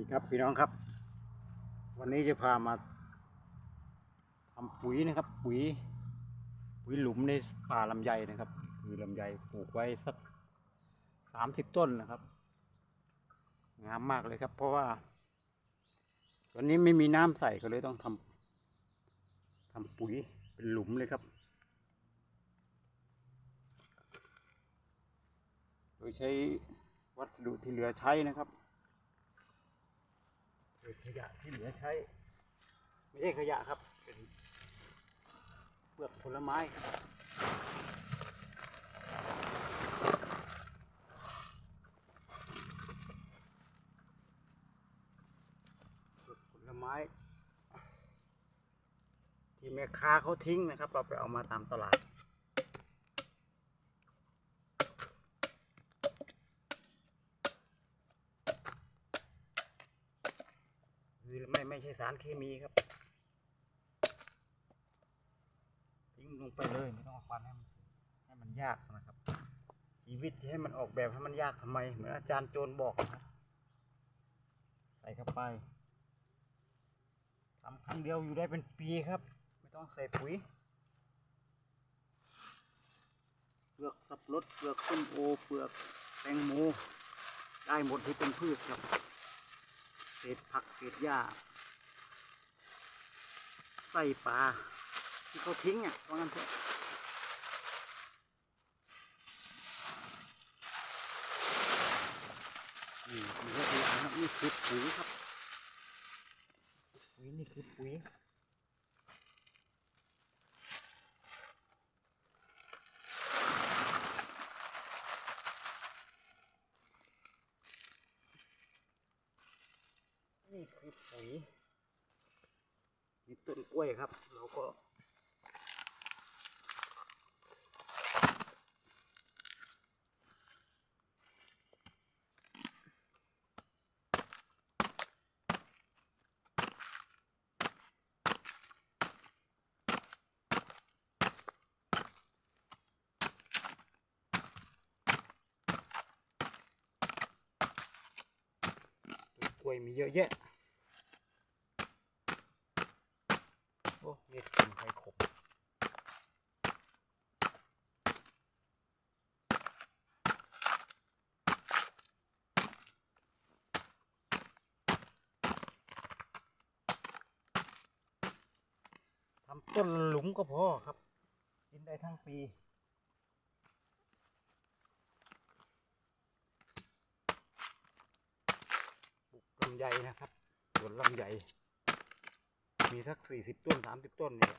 ดีครับพี่น้องครับ วันนี้จะพามาทำปุ๋ยนะครับ ปุ๋ย ปุ๋ยหลุมในป่าลำไยนะครับ คือลำไยปลูกไว้สักสามสิบต้นนะครับ งามมากเลยครับ เพราะว่าวันนี้ไม่มีน้ำใส่ก็เลยต้องทำทำปุ๋ยเป็นหลุมเลยครับ โดยใช้วัสดุที่เหลือใช้นะครับ เป็นขยะที่เหลือใช้ ไม่ใช่ขยะครับ เป็นเปลือกผลไม้ครับเปลือกผลไม้ ที่แม่ค้าเขาทิ้งนะครับ เราไปเอามาตามตลาด คือไม่ไม่ใช่สารเคมีครับทิ้งลงไปเลยไม่ต้องเอาควันให้มันให้มันยากนะครับ ชีวิตที่ให้มันออกแบบให้มันยากทำไมเหมือนอาจารย์โจรบอกนะใส่เข้าไปทำครั้งเดียวอยู่ได้เป็นปีครับ ไม่ต้องใส่ปุ๋ยเปลือกสับปะรดเปลือกส้มโอเปลือกแตงโมได้หมดที่เป็นพืชครับ เศษผักเศษหญ้าไส้ปลาที่เขาทิ้งอะว่างั้นเถอะนี่มีก็ตัวอนะครับนี่คือปุ๋ยครับปุ๋ยนี่คือปุ๋ยนี่ คือปุ๋ยมีต้นกล้วยครับ เราก็กล้วยมีเยอะแยะ โอ้ เม็ดกินไข่ขบทำต้นหลุมก็พอครับ กินได้ทั้งปีปลูกลำไยนะครับสวนลำไย มีสักสี่สิบต้นสามสิบต้นเนี่ย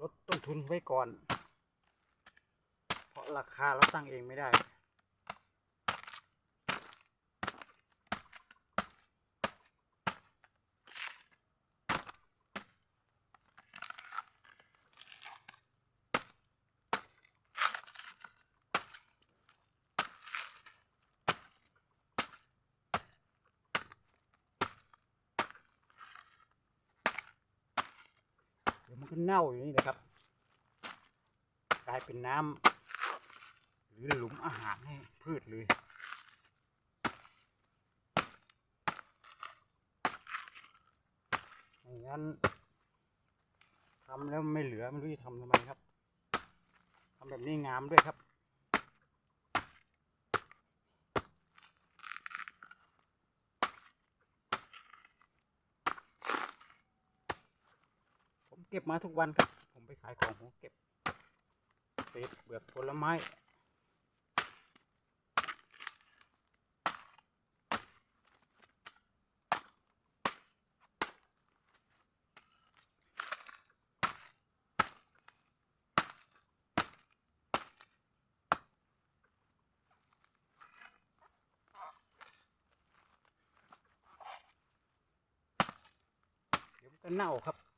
ลดต้นทุนไว้ก่อน เพราะราคาเราตั้งเองไม่ได้ มันก็เน่าอยู่นี่นะครับ กลายเป็นน้ำหรือหลุมอาหารให้พืชเลยไม่งั้นทำแล้วไม่เหลือไม่รู้จะทำทำไมครับทำแบบนี้งามด้วยครับ เก็บมาทุกวันครับ ผมไปขายของผมเก็บเศษเปลือกผลไม้เดี๋ยวมันก็เน่าครับ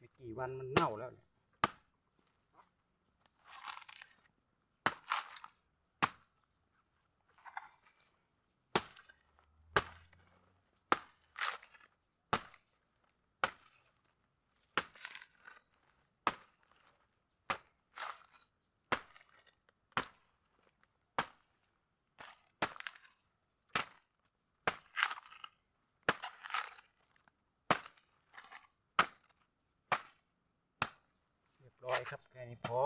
ไม่กี่วันมันเน่าแล้วเนี่ย ไม่นี้พอ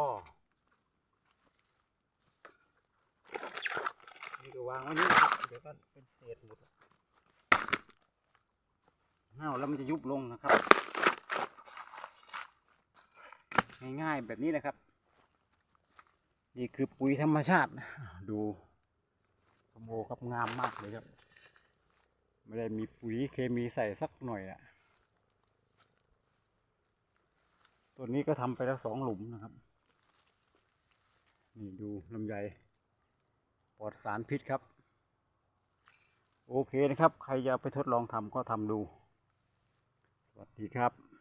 นี่ก็วางไว้นี่ครับ เดี๋ยวก็เป็นเศษหมดเห้าแล้วมันจะยุบลงนะครับ ง่ายๆแบบนี้นะครับ นี่คือปุ๋ยธรรมชาติ ดูสมโอครับงามมากเลยครับ ไม่ได้มีปุ๋ยเคมีใส่สักหน่อยอะ ตัวนี้ก็ทำไปแล้วสองหลุมนะครับ นี่ดูลำไยปลอดสารพิษครับ โอเคนะครับ ใครอยากไปทดลองทำก็ทำดู สวัสดีครับ